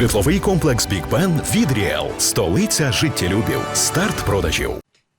Житловий комплекс Бік Бен від Ріел. Столиця життєлюбів. Старт продажів.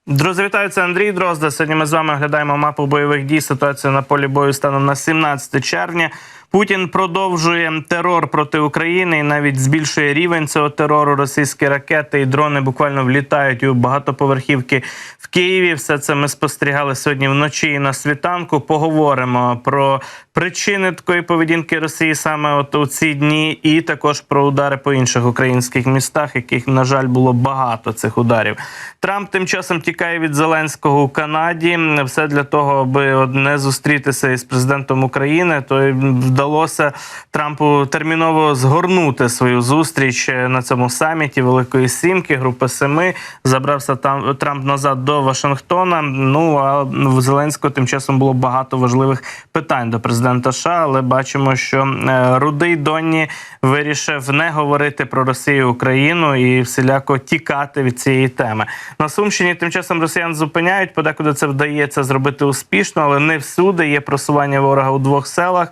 Друзі, вітаю, це Андрій Дрозда. Сьогодні ми з вами оглядаємо мапу бойових дій. Ситуація на полі бою станом на 17 червня. Путін продовжує терор проти України і навіть збільшує рівень цього терору. Російські ракети і дрони буквально влітають у багатоповерхівки в Києві. Все це ми спостерігали сьогодні вночі і на світанку. Поговоримо про причини такої поведінки Росії саме от у ці дні, і також про удари по інших українських містах, яких на жаль було багато цих ударів. Трамп тим часом тікає від Зеленського у Канаді. Все для того, аби не зустрітися із президентом України. То вдалося Трампу терміново згорнути свою зустріч на цьому саміті Великої Сімки, групи Семи. Забрався там Трамп назад до Вашингтона. Ну а в Зеленського тим часом було багато важливих питань до президента США, але бачимо, що е, рудий Донні вирішив не говорити про Росію Україну і всіляко тікати від цієї теми. На Сумщині тим часом росіян зупиняють. Подекуди це вдається зробити успішно, але не всюди є просування ворога у двох селах.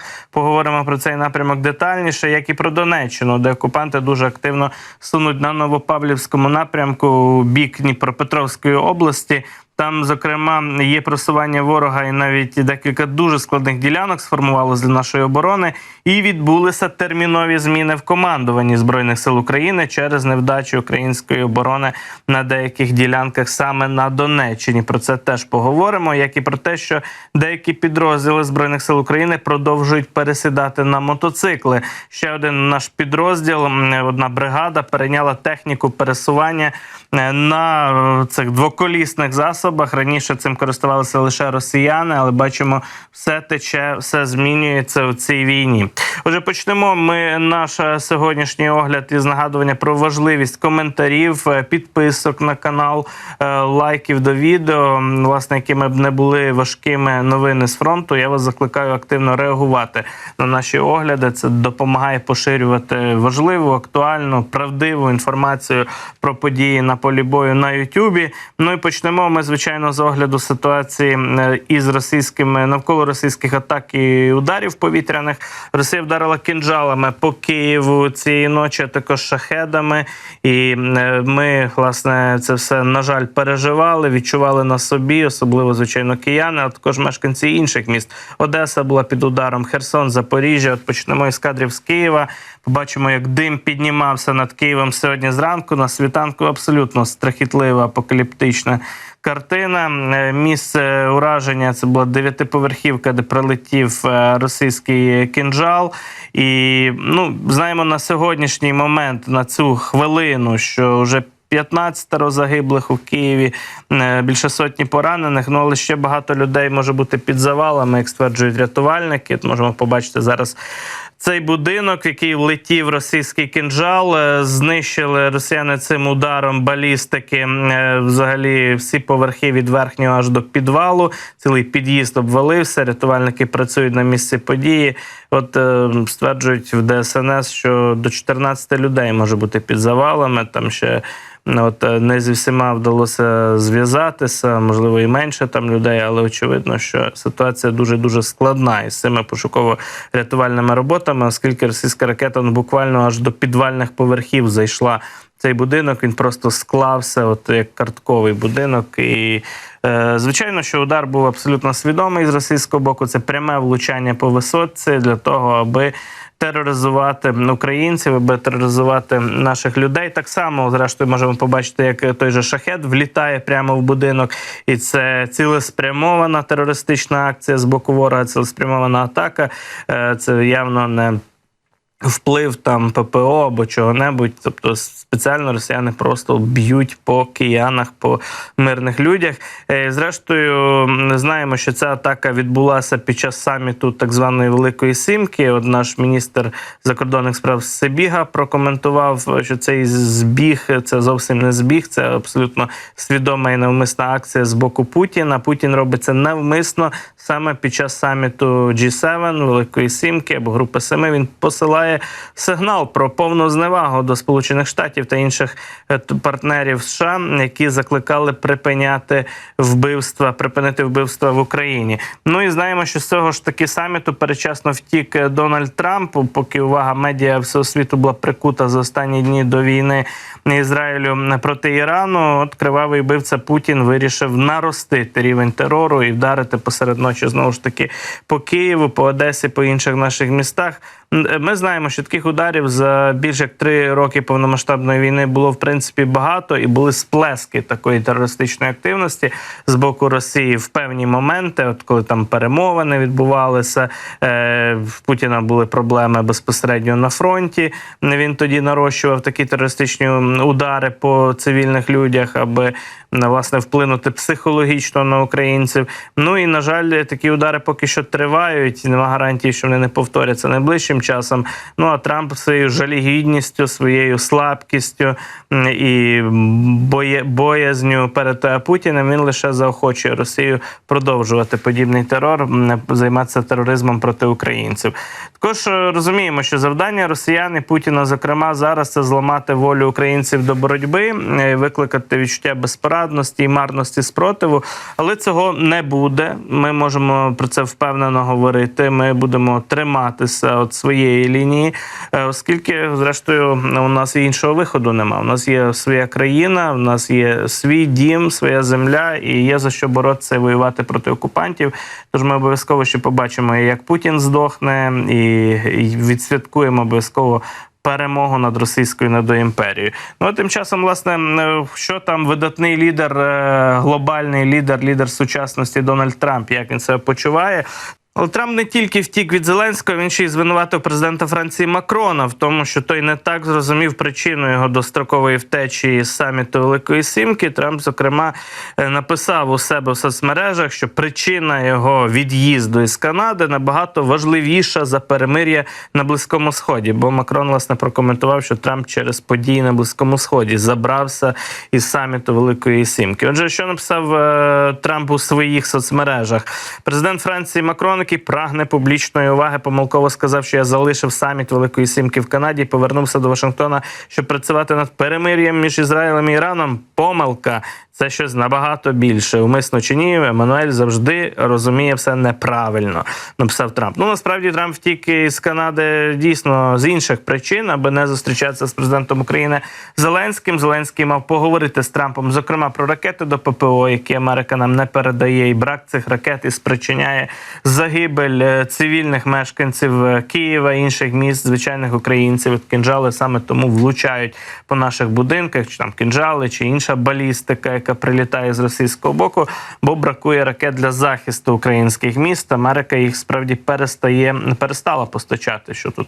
Поговоримо про цей напрямок детальніше, як і про Донеччину, де окупанти дуже активно сунуть на Новопавлівському напрямку бік Дніпропетровської області. Там, зокрема, є просування ворога, і навіть декілька дуже складних ділянок сформувалося для нашої оборони, і відбулися термінові зміни в командуванні збройних сил України через невдачу української оборони на деяких ділянках саме на Донеччині. Про це теж поговоримо. Як і про те, що деякі підрозділи збройних сил України продовжують пересідати на мотоцикли. Ще один наш підрозділ, одна бригада, перейняла техніку пересування е, на е, цих двоколісних засобах. Раніше цим користувалися лише росіяни, але бачимо, все тече, все змінюється в цій війні. Отже, почнемо ми наш е, сьогоднішній огляд із нагадування про важливість коментарів, е, підписок на канал, е, лайків до відео. Власне, якими б не були важкими новини з фронту. Я вас закликаю активно реагувати на наші огляди. Це допомагає поширювати важливу, актуальну, правдиву інформацію про події на полі бою на Ютубі. Ну і почнемо ми, звичайно, з огляду ситуації е, із російськими навколо російських атак і ударів повітряних. Росія вдарила кинджалами по Києву цієї ночі, а також шахедами. І е, ми, власне, це все на жаль переживали, відчували на собі, особливо звичайно кияни, а також мешканці інших міст. Одеса була під ударом, Херсон, Запоріжжя. От почнемо із кадрів з Києва. Побачимо, як дим піднімався над Києвом сьогодні зранку. На світанку абсолютно страхітлива апокаліптична картина. Е, Місце ураження це була дев'ятиповерхівка, де прилетів е, російський кинджал. І ну знаємо на сьогоднішній момент, на цю хвилину, що вже 15 загиблих у Києві, е, більше сотні поранених. Ну але ще багато людей може бути під завалами, як стверджують рятувальники. Можемо побачити зараз. Цей будинок, в який влетів російський кинджал, е, знищили росіяни цим ударом балістики. е, Взагалі всі поверхи від верхнього аж до підвалу. Цілий під'їзд обвалився. Рятувальники працюють на місці події. От е, стверджують в ДСНС, що до 14 людей може бути під завалами. Там ще От е, не зі всіма вдалося зв'язатися, можливо, і менше там людей, але очевидно, що ситуація дуже дуже складна із цими пошуково-рятувальними роботами, оскільки російська ракета ну, буквально аж до підвальних поверхів зайшла. Цей будинок він просто склався, от як картковий будинок. І е, звичайно, що удар був абсолютно свідомий з російського боку. Це пряме влучання по висотці для того, аби тероризувати українців, аби тероризувати наших людей. Так само, зрештою, можемо побачити, як той же шахет влітає прямо в будинок, і це цілеспрямована терористична акція з боку ворога, цілеспрямована атака. Е, Це явно не. Вплив там ППО або чого-небудь, тобто спеціально росіяни просто б'ють по киянах, по мирних людях. Е, Зрештою, знаємо, що ця атака відбулася під час саміту так званої Великої Сімки. От наш міністр закордонних справ Себіга прокоментував, що цей збіг це зовсім не збіг, це абсолютно свідома і навмисна акція з боку Путіна. Путін робить це навмисно саме під час саміту G7, Великої Сімки або Групи Семи. Він посилає посилає сигнал про повну зневагу до Сполучених Штатів та інших е, партнерів США, які закликали припиняти вбивства, припинити вбивства в Україні. Ну і знаємо, що з цього ж таки саміту перечасно втік е, Дональд Трамп, поки увага медіа всього світу була прикута за останні дні до війни Ізраїлю проти Ірану. От кривавий вбивця Путін вирішив наростити рівень терору і вдарити посеред ночі знову ж таки по Києву, по Одесі, по інших наших містах. Ми знаємо, що таких ударів за більш як три роки повномасштабної війни було в принципі багато, і були сплески такої терористичної активності з боку Росії в певні моменти, от коли там перемовини відбувалися. Е, в Путіна були проблеми безпосередньо на фронті. Він тоді нарощував такі терористичні удари по цивільних людях, аби власне вплинути психологічно на українців. Ну і на жаль, такі удари поки що тривають. Нема гарантії, що вони не повторяться найближчим часом. Ну а Трамп своєю жалігідністю, своєю слабкістю і боє, боязню перед е, Путіним він лише заохочує Росію продовжувати подібний терор, займатися тероризмом проти українців. Також е, розуміємо, що завдання росіян і Путіна, зокрема, зараз це зламати волю українців до боротьби, викликати відчуття безпорадності і марності спротиву. Але цього не буде. Ми можемо про це впевнено говорити. Ми будемо триматися від своєї лінії, е, оскільки, зрештою, у нас іншого виходу нема. У нас є своя країна, у нас є свій дім, своя земля, і є за що боротися і воювати проти окупантів. Тож ми обов'язково ще побачимо, як Путін здохне, і відсвяткуємо обов'язково. Перемогу над російською недоімперією. Ну а тим часом, власне, е, що там видатний лідер, е, глобальний лідер, лідер сучасності Дональд Трамп, як він себе почуває? Але Трамп не тільки втік від Зеленського, він ще й звинуватив президента Франції Макрона в тому, що той не так зрозумів причину його дострокової втечі з саміту Великої Сімки. Трамп, зокрема, е, написав у себе в соцмережах, що причина його від'їзду із Канади набагато важливіша за перемир'я на Близькому Сході. Бо Макрон власне прокоментував, що Трамп через події на Близькому Сході забрався із саміту Великої Сімки. Отже, що написав е, Трамп у своїх соцмережах? Президент Франції Макрон, який прагне публічної уваги, помилково сказав, що я залишив саміт Великої Сімки в Канаді і повернувся до Вашингтона, щоб працювати над перемир'ям між Ізраїлем і Іраном. Помилка. Це щось набагато більше. Умисно чи ні, Еммануель завжди розуміє все неправильно. Написав Трамп. Ну насправді Трамп втік із Канади дійсно з інших причин, аби не зустрічатися з президентом України Зеленським. Зеленський мав поговорити з Трампом, зокрема про ракети до ППО, які Америка нам не передає, і брак цих ракет і спричиняє загибель е, цивільних мешканців е, Києва інших міст, звичайних українців. Кінжали саме тому влучають по наших будинках, чи там кінжали, чи інша балістика, яка прилітає з російського боку, бо бракує ракет для захисту українських міст. Америка їх справді перестає перестала постачати. Що тут,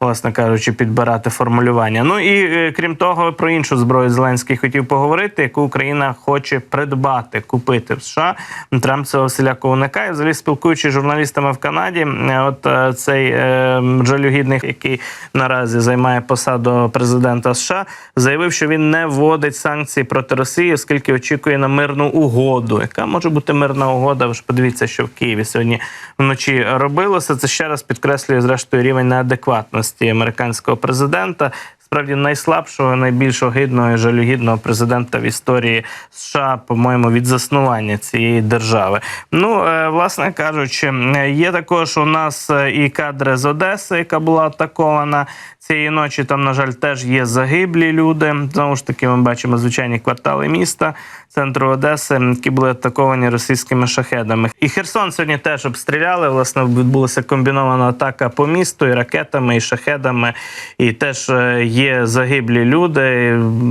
власне кажучи, підбирати формулювання. Ну і е, крім того, про іншу зброю Зеленський хотів поговорити, яку Україна хоче придбати, купити в США. Трамп цього всіляко уникає. Взагалі спілкуючись з журналістами в Канаді, е, от е, цей е, жалюгідний, який наразі займає посаду президента США, заявив, що він не вводить санкції проти Росії, оскільки очікує на мирну угоду. Яка може бути мирна угода? Ви ж подивіться, що в Києві сьогодні вночі робилося. Це ще раз підкреслює зрештою рівень неадекватності американського президента. Справді найслабшого, найбільш огидного і жалюгідного президента в історії США, по-моєму, від заснування цієї держави. Ну, е, власне кажучи, е, є також у нас е, і кадри з Одеси, яка була атакована цієї ночі. Там, на жаль, теж є загиблі люди. Знову ж таки, ми бачимо звичайні квартали міста, центру Одеси, які були атаковані російськими шахедами. І Херсон сьогодні теж обстріляли. Власне, відбулася комбінована атака по місту і ракетами, і шахедами. І теж е, є загиблі люди.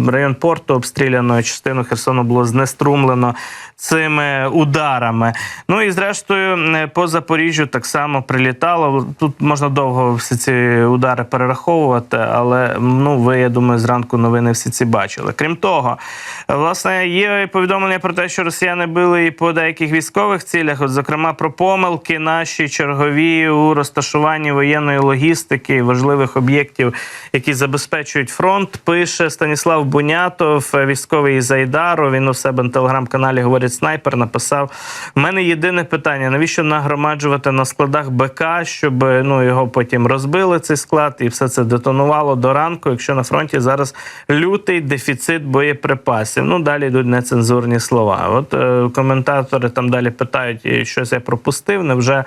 Район порту обстріляно, частину Херсону було знеструмлено цими ударами. Ну і зрештою е, по Запоріжжю так само прилітало. Тут можна довго всі ці удари перераховувати. Приховувати, але ну ви, я думаю, зранку новини всі ці бачили. Крім того, власне, є повідомлення про те, що росіяни били і по деяких військових цілях, от зокрема про помилки наші чергові у розташуванні воєнної логістики і важливих об'єктів, які забезпечують фронт. Пише Станіслав Бунятов, військовий із Айдару. Він у себе на телеграм-каналі говорить снайпер. Написав: у мене єдине питання: навіщо нагромаджувати на складах БК, щоб ну його потім розбили цей склад, і все це детонувало до ранку, якщо на фронті зараз лютий дефіцит боєприпасів. Ну далі йдуть нецензурні слова. От е, коментатори там далі питають, щось я пропустив. Невже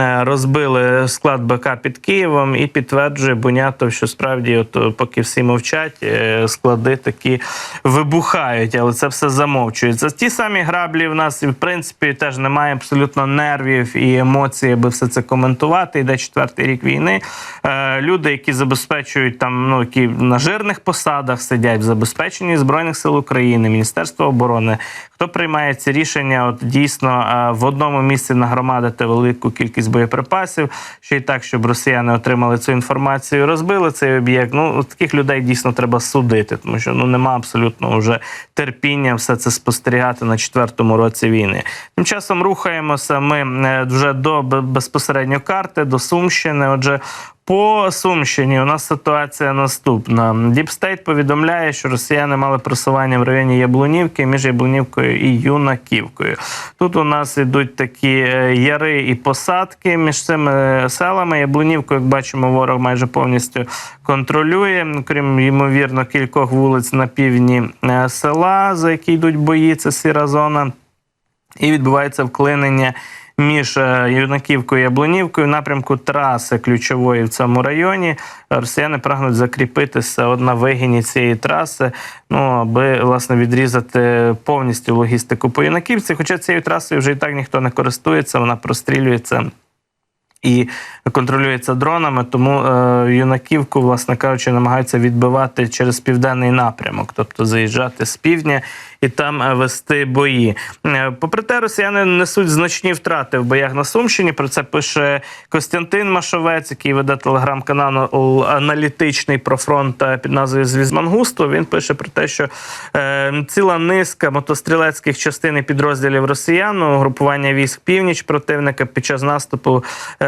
розбили склад БК під Києвом і підтверджує Бунятов, що справді, от е, поки всі мовчать, е, склади такі вибухають, але це все замовчується. Ті самі граблі в нас і в принципі теж немає абсолютно нервів і емоцій, аби все це коментувати. Йде четвертий рік війни. Е, Люди, які забезпечують там, ну які на жирних посадах сидять в забезпеченні збройних сил України, Міністерства оборони. Хто приймає ці рішення? От дійсно е, в одному місці нагромадити велику кількість боєприпасів, ще й так, щоб росіяни отримали цю інформацію, розбили цей об'єкт. Ну таких людей дійсно треба судити, тому що ну нема абсолютно вже терпіння все це спостерігати на четвертому році війни. Тим часом рухаємося ми е, вже до безпосередньо карти, до Сумщини. Отже. По Сумщині у нас ситуація наступна. Діпстейт повідомляє, що росіяни мали просування в районі Яблунівки між Яблунівкою і Юнаківкою. Тут у нас ідуть такі е, яри і посадки між цими е, селами. Яблунівку, як бачимо, ворог майже повністю контролює. Крім ймовірно кількох вулиць на півдні е, села, за які йдуть бої. Це сіра зона. І відбувається вклинення між е, Юнаківкою і Яблунівкою напрямку траси ключової в цьому районі. Росіяни прагнуть закріпитися от на вигині цієї траси, ну аби власне відрізати повністю логістику по Юнаківці. Хоча цією трасою вже і так ніхто не користується, вона прострілюється. І контролюється дронами, тому е, юнаківку, власне кажучи, намагаються відбивати через південний напрямок, тобто заїжджати з півдня і там е, вести бої. Е, Попри те, росіяни несуть значні втрати в боях на Сумщині. Про це пише Костянтин Машовець, який веде телеграм-канал аналітичний про фронт під назвою Звіз Мангусту. Він пише про те, що ціла низка мотострілецьких частин і підрозділів росіян, угрупування військ північ противника під час наступу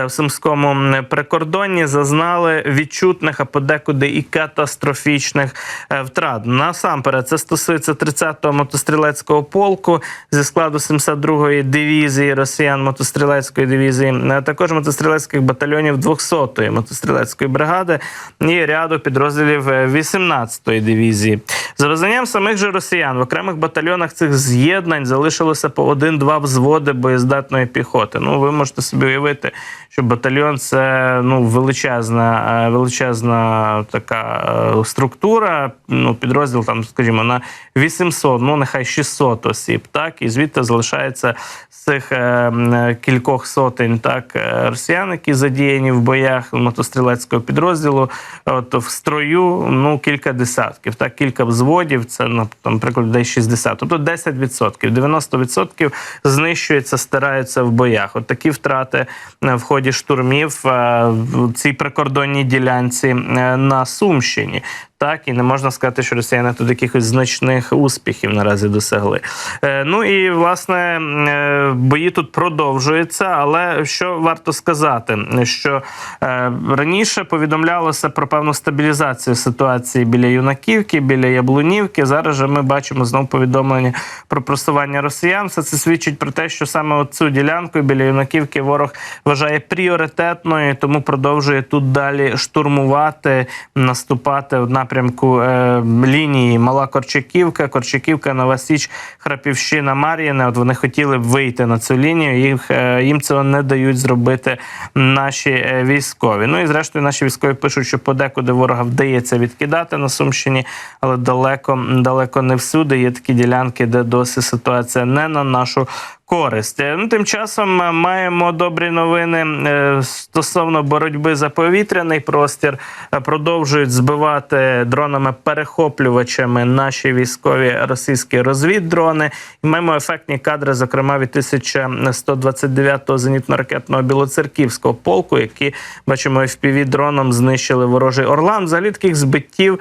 в Сумському прикордонні зазнали відчутних, а подекуди і катастрофічних е, втрат. Насамперед, це стосується 30-го мотострілецького полку зі складу 72-ї дивізії росіян мотострілецької дивізії, а також мотострілецьких батальйонів 200-ї мотострілецької бригади і ряду підрозділів е, 18-ї дивізії. За визнанням самих же росіян в окремих батальйонах цих з'єднань залишилося по один-два взводи боєздатної піхоти. Ну ви можете собі уявити, що батальйон це ну величезна, е, величезна така е, структура. Ну підрозділ там, скажімо, на 800, ну нехай 600 осіб. Так і звідти залишається з цих е, кількох сотень так росіян, які задіяні в боях мотострілецького підрозділу. От в строю ну кілька десятків, так кілька взводів. Це ну, наприклад, десь 60, тобто 10%. 90% знищується, стираються в боях. От такі втрати в ході штурмів е, в цій прикордонній ділянці е, на Сумщині. Так, і не можна сказати, що росіяни тут якихось значних успіхів наразі досягли. Е, ну і власне е, бої тут продовжуються. Але що варто сказати, що е, раніше повідомлялося про певну стабілізацію ситуації біля Юнаківки, біля Яблунівки. Зараз же ми бачимо знову повідомлення про просування росіян. Все це свідчить про те, що саме цю ділянку біля Юнаківки ворог вважає пріоритетною, тому продовжує тут далі штурмувати, наступати в напрямку е, лінії Мала Корчаківка, Корчаківка, Нова Січ, Храпівщина, Мар'їне. От вони хотіли б вийти на цю лінію. Їх е, їм цього не дають зробити наші е, військові. Ну і зрештою, наші військові пишуть, що подекуди ворога вдається відкидати на Сумщині, але далеко далеко не всюди. Є такі ділянки, де досі ситуація не на нашу користь. Ну, тим часом е, маємо добрі новини е, стосовно боротьби за повітряний простір. Е, Продовжують збивати дронами перехоплювачами наші військові російські розвіддрони. І маємо ефектні кадри, зокрема від 1129-го зенітно-ракетного білоцерківського полку, які бачимо fpv дроном знищили ворожий Орлан. Взагалі таких збиттів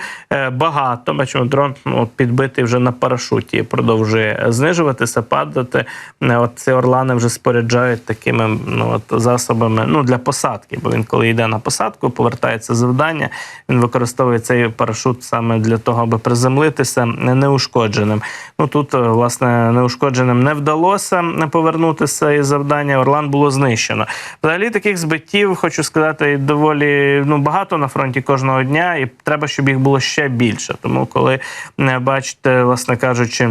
багато. Бачимо, дрон ну, підбитий вже на парашуті. Продовжує знижуватися, падати. От ці орлани вже споряджають такими ну, от, засобами ну, для посадки. Бо він, коли йде на посадку, повертається завдання. Він використовує цей парашут саме для того, аби приземлитися неушкодженим. Ну тут, е, власне, неушкодженим не вдалося повернутися із завдання. Орлан було знищено. Взагалі таких збиттів, хочу сказати, доволі ну, багато на фронті кожного дня, і треба, щоб їх було ще більше. Тому, коли е, бачите, власне кажучи.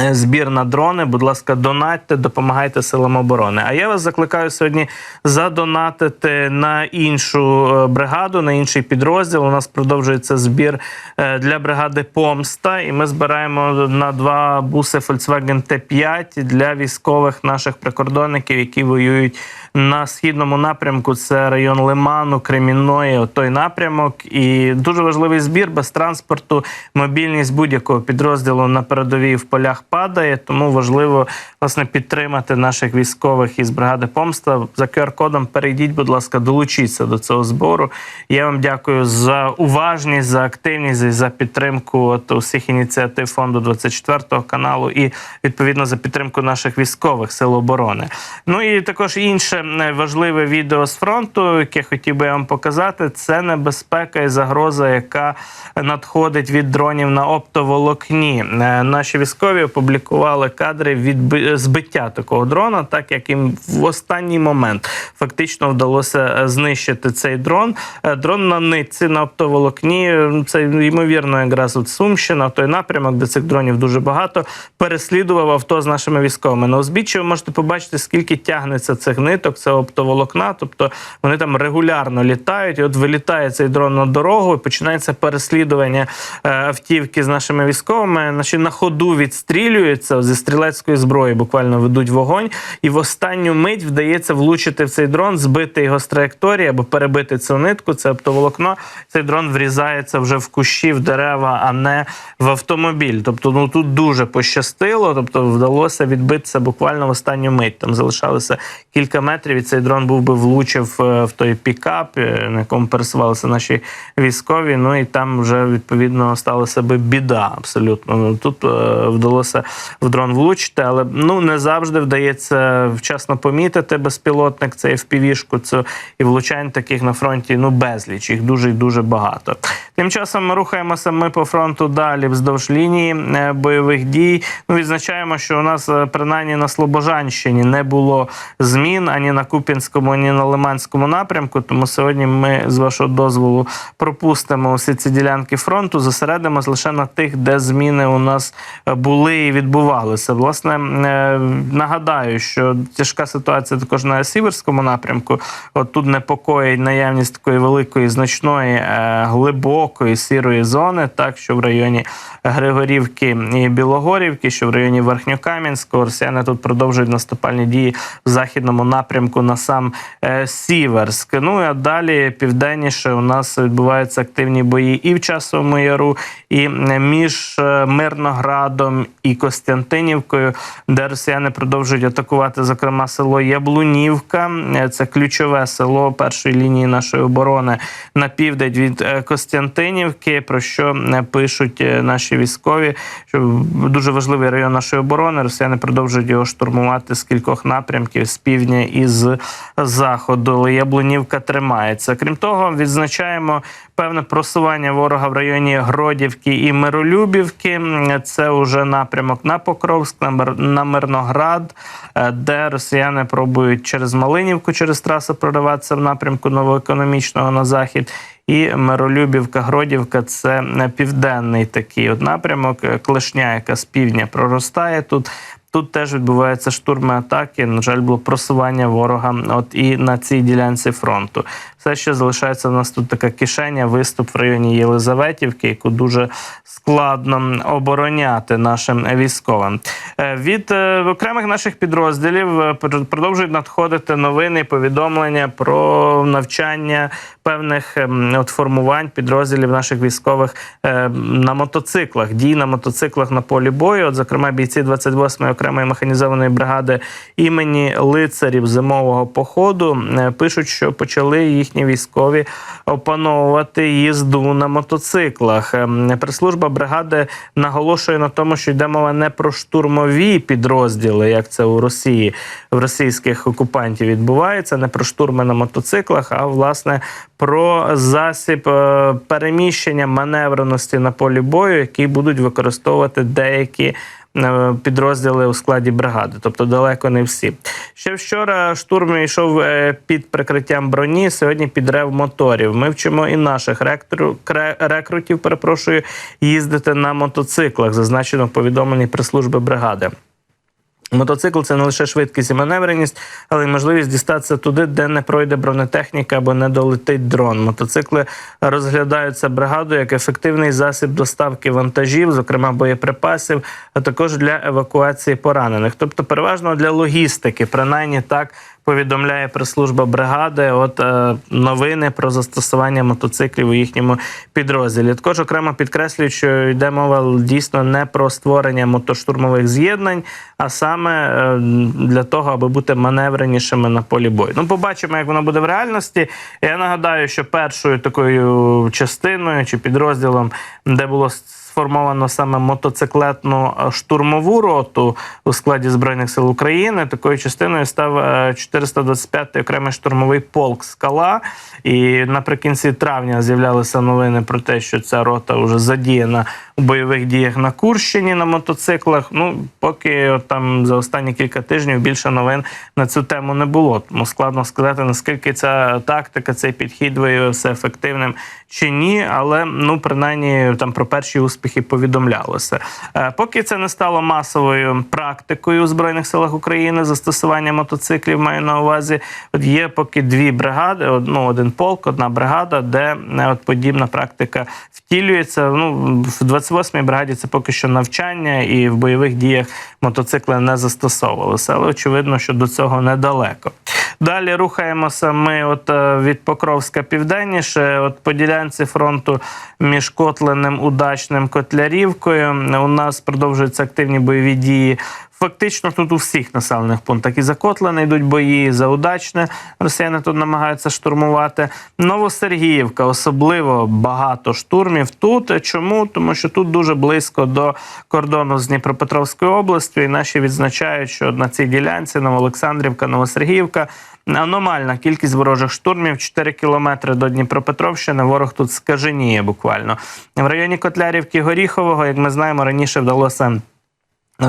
Е, Збір на дрони, будь ласка, донатьте, допомагайте силам оборони. А я вас закликаю сьогодні задонатити на іншу е, бригаду, на інший підрозділ. У нас продовжується збір е, для бригади Помста, і ми збираємо на два буси Volkswagen T5 для військових наших прикордонників, які воюють на східному напрямку. Це район Лиману, Кремінної, той напрямок. І дуже важливий збір без транспорту, мобільність будь-якого підрозділу на передовій в полях падає. Тому важливо власне підтримати наших військових із бригади Помста. За QR-кодом перейдіть, будь ласка, долучіться до цього збору. Я вам дякую за уважність, за активність і за підтримку от усіх ініціатив фонду 24 каналу і відповідно за підтримку наших військових сил оборони. Ну і також інше е, важливе відео з фронту, яке хотів би вам показати, це небезпека і загроза, яка надходить від дронів на оптоволокні. Е, Наші військові опублікували кадри від збиття такого дрона, так як їм в останній момент фактично вдалося е, знищити цей дрон. Дрон на нитці на оптоволокні. Це ймовірно, якраз от Сумщина, той напрямок, де цих дронів дуже багато. Переслідував авто з нашими військовими. На узбіччі ви можете побачити, скільки тягнеться цих ниток, це оптоволокна. Тобто вони там регулярно літають. І от вилітає цей дрон на дорогу, і починається переслідування е, автівки з нашими військовими. Наші на ходу відстрілюються зі стрілецької зброї, буквально ведуть вогонь, і в останню мить вдається влучити в цей дрон, збити його з траєкторії або перебити цю нитку. Це оптоволокно. Цей дрон врізається вже в кущі, в дерева, а не в автомобіль. Тобто, ну тут дуже пощастило. Тобто, вдалося відбитися буквально в останню мить. Там залишалося кілька метрів, і цей дрон був би влучив е, в той пікап, е, на якому пересувалися наші військові. Ну і там вже відповідно сталася би біда. Абсолютно Ну, тут е, вдалося в дрон влучити, але ну не завжди вдається вчасно помітити безпілотник. Цей впівішку. Це і влучань таких на фронті ну безліч. Їх дуже і дуже багато. Тим часом ми рухаємося ми по фронту далі вздовж лінії бойових дій. Ну відзначаємо, що у нас принаймні на Слобожанщині не було змін ані на Куп'янському, ані на Лиманському напрямку. Тому сьогодні ми з вашого дозволу пропустимо усі ці ділянки фронту, зосередимось лише на тих, де зміни у нас були і відбувалися. Власне, е, нагадаю, що тяжка ситуація також на Сіверському напрямку. От тут непокоїть наявність такої великої, значної, е, глибокої сірої зони, так що в районі Григорівки і Білогорівки, що в районі Верхньокам'янського росіяни тут продовжують наступальні дії в західному напрямку на сам е, Сіверськ. Ну а далі південніше у нас відбуваються активні бої і в часовому яру, і е, між е, Мирноградом і Костянтинівкою, де росіяни продовжують атакувати, зокрема, село Яблунівка. Це ключове село першої лінії нашої оборони на південь від Костянтинівки. Про що пишуть наші військові? Що дуже важливий район нашої оборони. Росіяни продовжують його штурмувати з кількох напрямків з півдня і з заходу. Але Яблунівка тримається. Крім того, відзначаємо певне просування ворога в районі Гродівки і Миролюбівки. Це вже напрямок на Покровськ, на Мир- Мирноград, е, де росіяни пробують через Малинівку, через трасу прориватися в напрямку новоекономічного на захід. І Миролюбівка, Гродівка це південний такий от напрямок. Е, Клешня, яка з півдня проростає тут. Тут теж відбуваються штурми атаки. На жаль, було просування ворога. От і на цій ділянці фронту. Все ще залишається у нас тут така кишеня, виступ в районі Єлизаветівки, яку дуже складно обороняти нашим військовим. Е, Від е, окремих наших підрозділів е, продовжують надходити новини, і повідомлення про навчання певних ем, от формувань підрозділів наших військових на мотоциклах, дій на мотоциклах на полі бою. От, зокрема, бійці 28-ї окремої механізованої бригади імені лицарів зимового походу пишуть, що почали їхні військові опановувати їзду на мотоциклах. Ем, Прес-служба бригади наголошує на тому, що йде мова не про штурмові підрозділи, як це у Росії в російських окупантів відбувається, не про штурми на мотоциклах, а власне про засіб е, переміщення маневреності на полі бою, який будуть використовувати деякі. Е, Підрозділи у складі бригади, тобто далеко не всі. Ще вчора штурм йшов е, під прикриттям броні. Сьогодні під рев моторів. Ми вчимо і наших рекрутів, перепрошую, їздити на мотоциклах, зазначено в повідомленні прес-служби бригади. Мотоцикл це не лише швидкість і маневреність, але й можливість дістатися туди, де не пройде бронетехніка або не долетить дрон. Мотоцикли розглядаються бригадою як ефективний засіб доставки вантажів, зокрема боєприпасів, а також для евакуації поранених. Тобто, переважно для логістики, принаймні так повідомляє прес-служба бригади. От е, новини про застосування мотоциклів у їхньому підрозділі. Також окремо підкреслюють, що йде мова дійсно не про створення мотоштурмових з'єднань, а саме е, для того, аби бути маневренішими на полі бою. Ну, побачимо, як воно буде в реальності. Я нагадаю, що першою такою частиною чи підрозділом, де було сформовано саме мотоциклетну е, штурмову роту у складі збройних сил України. Такою частиною став е, 425-й окремий штурмовий полк Скала. І наприкінці травня з'являлися новини про те, що ця рота вже задіяна у бойових діях на Курщині на мотоциклах. Ну поки от там за останні кілька тижнів більше новин на цю тему не було. Тому складно сказати наскільки ця тактика, цей підхід виявився ефективним чи ні. Але ну принаймні там про перші успіхи повідомлялося. Е, Поки це не стало масовою практикою у збройних силах України застосування мотоциклів, маю на увазі. От є поки дві бригади, ну, один полк, одна бригада, де е, от подібна практика втілюється. Ну в 28-й бригаді це поки що навчання, і в бойових діях мотоцикли не застосовувалися. Але очевидно, що до цього недалеко. Далі рухаємося ми от е, від Покровська південніше, от по ділянці фронту між Котленим, Удачним, Котлярівкою. У нас продовжуються активні бойові дії. Фактично тут у всіх населених пунктах і за Котлини йдуть бої, і за Удачне росіяни тут намагаються штурмувати. Новосергіївка, особливо багато штурмів тут. Чому? Тому що тут дуже близько до кордону з Дніпропетровською областю, і наші відзначають, що на цій ділянці Новоолександрівка, Новосергіївка. Аномальна кількість ворожих штурмів 4 кілометри до Дніпропетровщини. Ворог тут скаженіє буквально в районі Котлярівки Горіхового. Як ми знаємо, раніше вдалося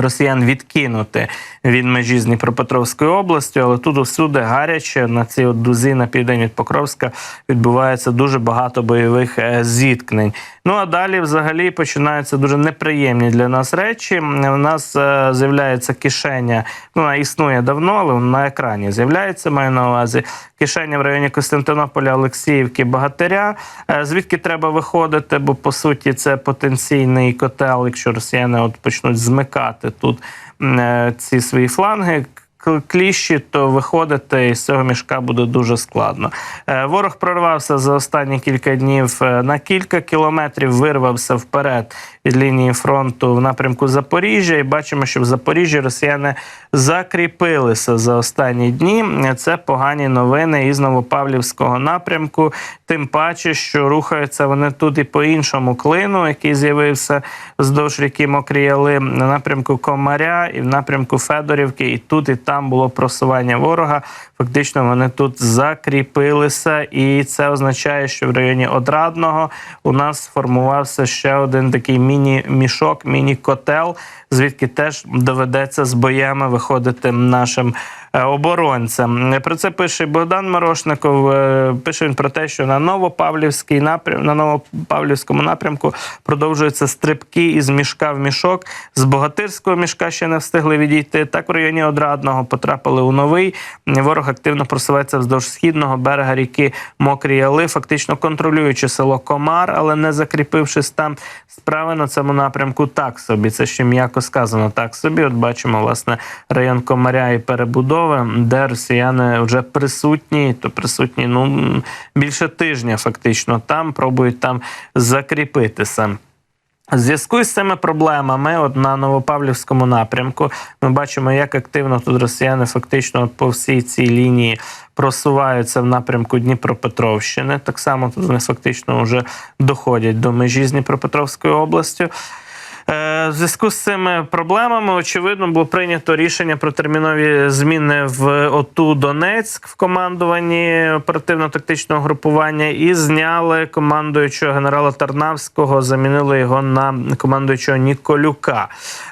росіян відкинути від межі з Дніпропетровською областю, але тут усюди гаряче на цій от дузі на південь від Покровська відбувається дуже багато бойових е, зіткнень. Ну а далі, взагалі, починаються дуже неприємні для нас речі. У нас е, з'являється кишеня. Ну, вона існує давно, але на екрані з'являється. Маю на увазі кишеня в районі Костянтинополя, Олексіївки, Багатиря. Е, Звідки треба виходити? Бо по суті це потенційний котел, якщо росіяни от почнуть змикати тут е, ці свої фланги. Кліщі, то виходити із цього мішка буде дуже складно. Е, Ворог прорвався за останні кілька днів е, на кілька кілометрів, вирвався вперед від лінії фронту в напрямку Запоріжжя. І бачимо, що в Запоріжжі росіяни закріпилися за останні дні. Це погані новини із Новопавлівського напрямку. Тим паче, що рухаються вони тут і по іншому клину, який з'явився вздовж ріки Мокрі Яли, на напрямку Комаря і в напрямку Федорівки. І тут, і там було просування ворога. Фактично вони тут закріпилися, і це означає, що в районі Одрадного у нас сформувався ще один такий міні-мішок, міні-котел, звідки теж доведеться з боями виходити нашим е, оборонцям. Про це пише Богдан Морошников. Е, Пише він про те, що на Новопавлівський напрям на Новопавлівському напрямку продовжуються стрибки із мішка в мішок. З богатирського мішка ще не встигли відійти. Так в районі Одрадного потрапили у новий. Ворог активно просувається вздовж східного берега ріки Мокрі Яли, фактично контролюючи село Комар, але не закріпившись там. Справи на цьому напрямку так собі. Це ще м'яко сказано так собі. От бачимо власне район Комаря і перебудови, де росіяни вже присутні, то присутні ну більше тижня, фактично там пробують там закріпитися. Зв'язку з цими проблемами, от на Новопавлівському напрямку, ми бачимо, як активно тут росіяни фактично по всій цій лінії просуваються в напрямку Дніпропетровщини. Так само тут вони фактично вже доходять до межі з Дніпропетровською областю. Е, В зв'язку з цими проблемами, очевидно, було прийнято рішення про термінові зміни в ОТУ Донецьк в командуванні оперативно-тактичного групування і зняли командуючого генерала Тарнавського, замінили його на командуючого Ніколюка.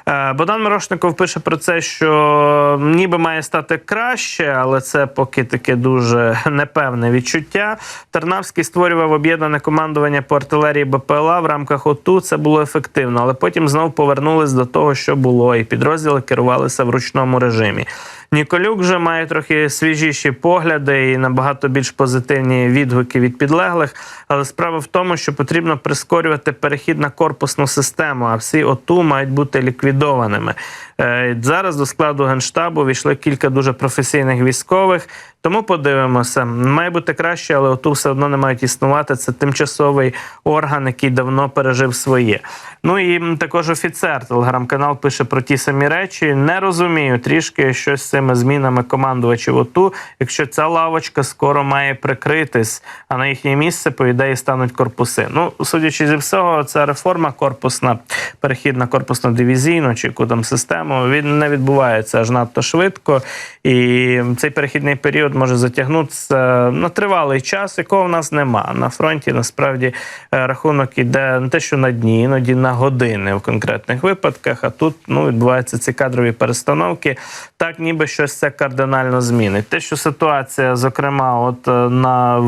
Е, Богдан Мирошников пише про це, що ніби має стати краще, але це поки таке дуже непевне відчуття. Тарнавський створював об'єднане командування по артилерії БПЛА в рамках ОТУ. Це було ефективно, але потім знову повернулись до того, що було, і підрозділи керувалися в ручному режимі. Ніколюк вже має трохи свіжіші погляди і набагато більш позитивні відгуки від підлеглих. Але справа в тому, що потрібно прискорювати перехід на корпусну систему, а всі ОТУ мають бути ліквідованими. Е, Зараз до складу генштабу війшли кілька дуже професійних військових. Тому подивимося, має бути краще, але ОТУ все одно не мають існувати. Це тимчасовий орган, який давно пережив своє. Ну і також офіцер телеграм-канал пише про ті самі речі. Не розумію трішки щось з цими змінами командувачів ОТУ, якщо ця лавочка скоро має прикритись, а на їхнє місце, по ідеї, стануть корпуси. Ну, судячи зі всього, ця реформа корпусна, перехід на корпусно дивізійну чи яку систему, він не відбувається аж надто швидко. І цей перехідний період може затягнутися на тривалий час, якого в нас нема. На фронті насправді е, рахунок іде не те, що на дні, іноді на години в конкретних випадках. А тут ну відбуваються ці кадрові перестановки. Так, ніби щось це кардинально змінить. Те, що ситуація, зокрема, от е, на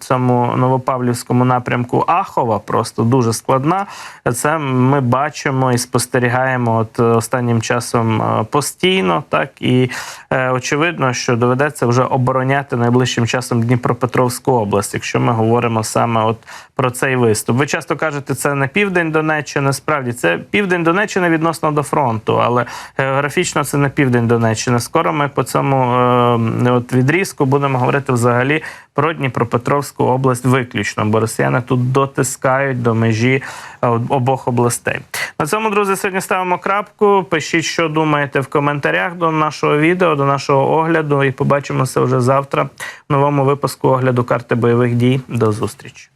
цьому новопавлівському напрямку Ахова, просто дуже складна. Це ми бачимо і спостерігаємо от е, останнім часом е, постійно. Так і е, очевидно, що доведеться вже обороняти найближчим часом Дніпропетровську область, якщо ми говоримо саме от про цей виступ. Ви часто кажете, це не південь Донеччини. Справді це південь Донеччини відносно до фронту, але географічно це не південь Донеччини. Скоро ми по цьому е, от відрізку будемо говорити взагалі про Дніпропетровську область виключно, бо росіяни тут дотискають до межі е, обох областей. На цьому, друзі, сьогодні ставимо крапку. Пишіть, що думаєте в коментарях до нашого відео, до нашого огляду, і побачимося вже завтра в новому випуску огляду карти бойових дій. До зустрічі.